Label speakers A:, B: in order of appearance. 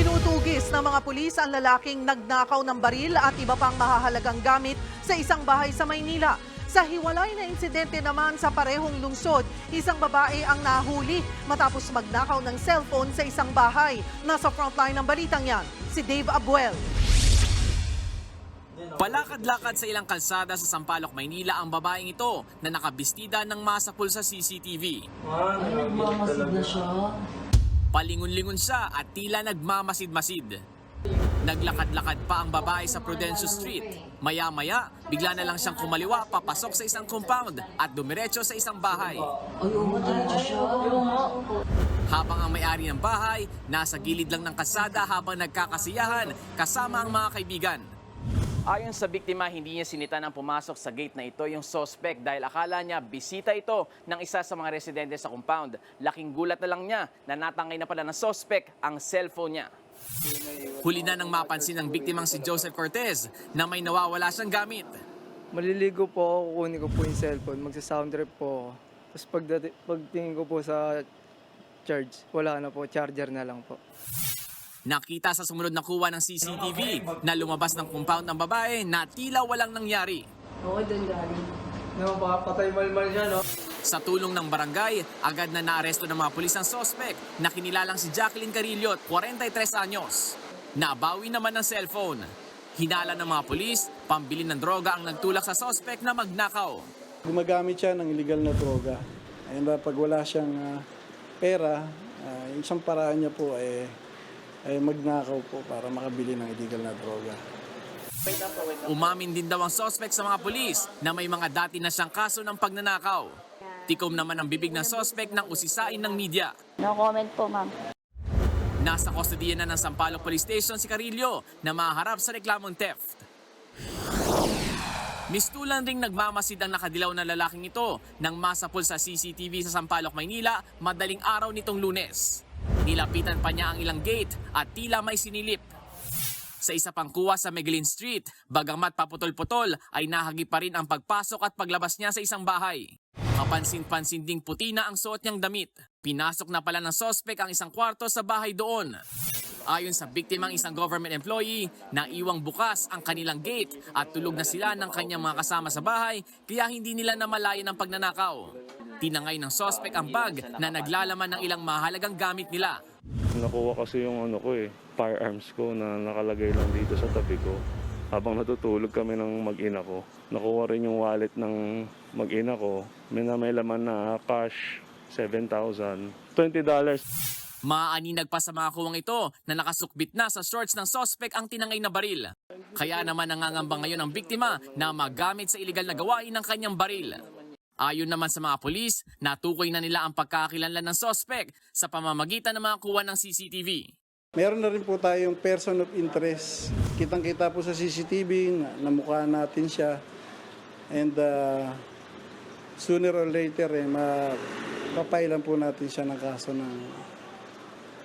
A: Tinutugis ng mga pulis ang lalaking nagnakaw ng baril at iba pang mahahalagang gamit sa isang bahay sa Maynila. Sa hiwalay na insidente naman sa parehong lungsod, isang babae ang nahuli matapos magnakaw ng cellphone sa isang bahay. Nasa frontline ng balitang yan, si Dave Abuel.
B: Palakad-lakad sa ilang kalsada sa Sampaloc, Maynila ang babaeng ito na nakabistida ng masapul sa CCTV.
C: Ay, nagmamasid na siya.
B: Palingon-lingon siya at tila nagmamasid-masid. Naglakad-lakad pa ang babae sa Prudencio Street. Maya-maya, bigla na lang siyang kumaliwa papasok sa isang compound at dumiretso sa isang bahay. Habang ang may-ari ng bahay, nasa gilid lang ng kasada habang nagkakasiyahan kasama ang mga kaibigan. Ayon sa biktima, hindi niya sinita ng pumasok sa gate na ito yung suspect dahil akala niya bisita ito ng isa sa mga residente sa compound. Laking gulat na lang niya na natangay na pala ng suspect ang cellphone niya. Huli na nang mapansin ng biktimang si Joseph Cortez na may nawawala siyang gamit.
D: Maliligo po ako, kukunin ko po yung cellphone, magsa-sound trip po ako. Tapos pagdati- pagtingin ko po sa charge, wala na po, charger na lang po.
B: Nakita sa sumunod na kuha ng CCTV na lumabas ng compound ng babae na tila walang nangyari.
C: Okay, doon galing.
D: Napapatay malmal siya, no?
B: Sa tulong ng barangay, agad na naaresto ng mga pulis ang sospek na kinilalang si Jacqueline Carillo, 43 anyos. Nabawi naman ng cellphone. Hinala ng mga pulis, pambili ng droga ang nagtulak sa sospek na magnakaw.
E: Gumagamit siya ng illegal na droga. And uh, pag wala siyang ah, pera, yung isang paraan niya po ay, ay magnakaw po para makabili ng illegal na droga.
B: Umamin din daw ang sospek sa mga pulis na may mga dati na siyang kaso ng pagnanakaw. Tikom naman ang bibig ng sospek ng usisain ng media.
F: No comment po, ma'am.
B: Nasa kustodiya na ng Sampaloc Police Station si Carillo na maharap sa reklamong theft. Mistulan ring nagmamasid ang nakadilaw na lalaking ito nang masapul sa CCTV sa Sampaloc, Maynila madaling araw nitong lunes. Nilapitan pa niya ang ilang gate at tila may sinilip. Sa isa pang kuha sa Megalin Street, bagamat paputol-putol ay nahagi pa rin ang pagpasok at paglabas niya sa isang bahay. Kapansin-pansin ding puti na ang suot niyang damit. Pinasok na pala ng sospek ang isang kwarto sa bahay doon. Ayon sa biktimang isang government employee, naiwang bukas ang kanilang gate at tulog na sila ng kanyang mga kasama sa bahay kaya hindi nila namalayan ang pagnanakaw. Tinangay ng sospek ang bag na naglalaman ng ilang mahalagang gamit nila.
G: Nakuha kasi yung ano ko eh, firearms ko na nakalagay lang dito sa tabi ko. Habang natutulog kami ng mag-ina ko, nakuha rin yung wallet ng mag-ina ko. May na may laman na cash, 7,000. $20.
B: Maaaninag pa sa mga kuwang ito na nakasukbit na sa shorts ng sospek ang tinangay na baril. Kaya naman nangangamba ngayon ang biktima na magamit sa iligal na gawain ng kanyang baril. Ayon naman sa mga pulis, natukoy na nila ang pagkakakilanlan ng sospek sa pamamagitan ng mga kuha ng CCTV.
E: Meron na rin po tayong person of interest. Kitang-kita po sa CCTV na namukha natin siya. And uh, sooner or later, eh, mapapailan po natin siya ng kaso ng